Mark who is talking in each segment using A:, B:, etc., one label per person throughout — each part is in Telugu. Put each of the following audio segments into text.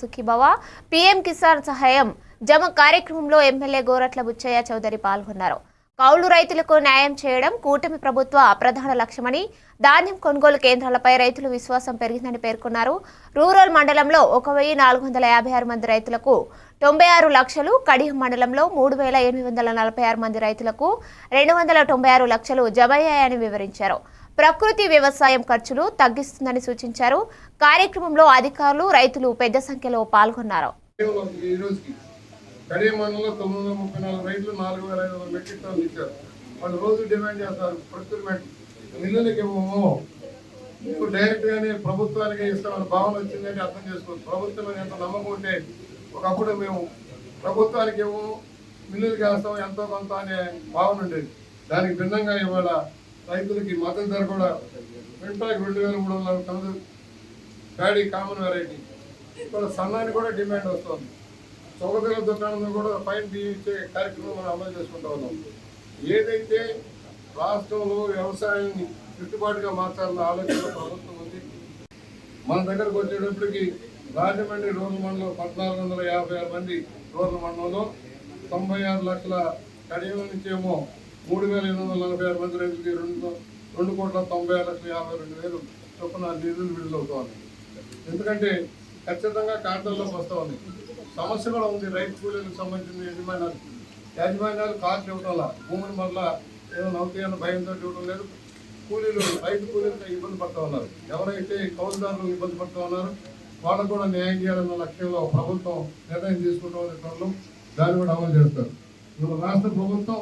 A: సుఖీభవ పీఎం కిసాన్ సహాయం. జమ కార్యక్రమంలో ఎమ్మెల్యే గోరట్ల బుచ్చయ్య చౌదరి పాల్గొన్నారు. కౌలు రైతులకు న్యాయం చేయడం కూటమి ప్రభుత్వ ప్రధాన లక్ష్యమని ధాన్యం కొనుగోలు కేంద్రాలపై రైతుల విశ్వాసం పెరిగిందని పేర్కొన్నారు. రూరల్ మండలంలో ఒక వెయ్యి నాలుగు వందల యాభై ఆరు మంది రైతులకు తొంభై ఆరు లక్షలు కడియం మండలంలో మూడు వేల ఎనిమిది వందల నలభై ఆరు మంది రైతులకు రెండు వందల తొంభై ఆరు లక్షలు జమయ్యాయని వివరించారు. ప్రకృతి వ్యవసాయం ఖర్చులు తగ్గిస్తుందని సూచించారు. కార్యక్రమంలో అధికారులు రైతులు పెద్ద సంఖ్యలో పాల్గొన్నారు.
B: ఈ రోజుకి వందల నాలుగు రైతులు నాలుగు వాళ్ళు రోజు డిమాండ్ చేస్తారు ప్రొక్యూర్మెంట్. మిల్లులకి ఇవ్వము మేము డైరెక్ట్ గానే ప్రభుత్వానికి ఇస్తామని భావన వచ్చిందని అర్థం చేసుకోవచ్చు. ప్రభుత్వం మీద ఎంత నమ్మకం ఉంటే ఒకప్పుడు మేము ప్రభుత్వానికి ఇవ్వము మిల్లులకి వేస్తాం ఎంతో కొంత అనే భావన ఉండేది. దానికి భిన్నంగా ఇవాళ రైతులకి మద్దతు ధర కూడా క్వింటాకి రెండు వేల మూడు వందల తొమ్మిది ప్యాడీ కామన్ వెరైటీ ఇక్కడ సన్నానికి కూడా డిమాండ్ వస్తుంది. చౌకదల దుకాణంలో కూడా ఫైన్ ఇచ్చే కార్యక్రమం మనం అమలు చేసుకుంటా ఉన్నాం. ఏదైతే రాష్ట్రంలో వ్యవసాయాన్ని గిట్టుబాటుగా మార్చాలన్న ఆలోచన ప్రభుత్వం ఉంది మన దగ్గరకు వచ్చేటప్పటికి రాజమండ్రి రూరల్ మండలం పద్నాలుగు వందల యాభై ఆరు మంది రూరల్ మండలంలో తొంభై ఆరు లక్షల కడియం నుంచేమో మూడు వేల ఎనిమిది వందల నలభై ఆరు మంది రైతులకి రెండు రెండు కోట్ల తొంభై ఆరు లక్షల యాభై రెండు వేలు చొప్పున నిధులు విడుదలవుతోంది. ఎందుకంటే ఖచ్చితంగా ఖాతాల్లోకి వస్తూ ఉంది సమస్య కూడా ఉంది. రైతు కూలీలకు సంబంధించిన యజమానాలు. యాజమాన్యాలు కార్డు ఇవ్వటంలా వల్ల భూములు మళ్ళా ఏదో అవుతాయన్న భయంతో ఇవ్వడం లేదు. కూలీలు రైతు కూలీలతో ఇబ్బంది పడుతూ ఉన్నారు. ఎవరైతే కౌలుదారులు ఇబ్బంది పడుతూ ఉన్నారో వాళ్ళకు కూడా న్యాయం చేయాలన్న లక్ష్యంలో ప్రభుత్వం నిర్ణయం తీసుకుంటున్న క్రమంలో దాన్ని కూడా అమలు చేస్తారు. ఇప్పుడు రాష్ట్ర ప్రభుత్వం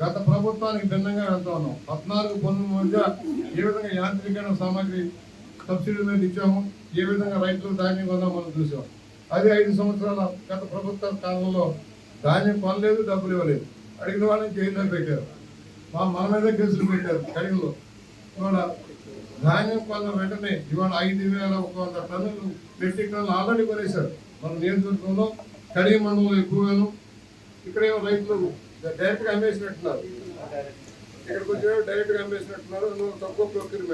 B: గత ప్రభుత్వానికి భిన్నంగా వెళ్తా ఉన్నాం. పద్నాలుగు పన్నుల మధ్య ఏ విధంగా యాంత్రికరణ సామాగ్రి సబ్సిడీ మీద ఇచ్చాము ఏ విధంగా రైతులు ధాన్యం కొందాం మనం చూసాం. అదే ఐదు సంవత్సరాల గత ప్రభుత్వ కాలంలో ధాన్యం కొనలేదు డబ్బులు ఇవ్వలేదు. అడిగిన వాళ్ళని జైల్లో పెట్టారు. మా మన మీద కేసులు పెట్టారు కడిగిలో. ఇవాళ ధాన్యం కొన్న వెంటనే ఇవాళ ఐదు వేల ఒక వంద టన్నులు మెట్రిక్ టన్నులు ఆల్రెడీ కొనేశారు. మన నియంత్రణలో కడిగి మండలంలో ఎక్కువగాను ఇక్కడేమో రైతులు డైరెక్ట్గా అమ్మేసినట్టున్నారు. ఇక్కడికి వచ్చి డైరెక్ట్గా అమ్మేసినట్టున్నారు. నువ్వు తక్కువ ప్రొక్యూర్మెంట్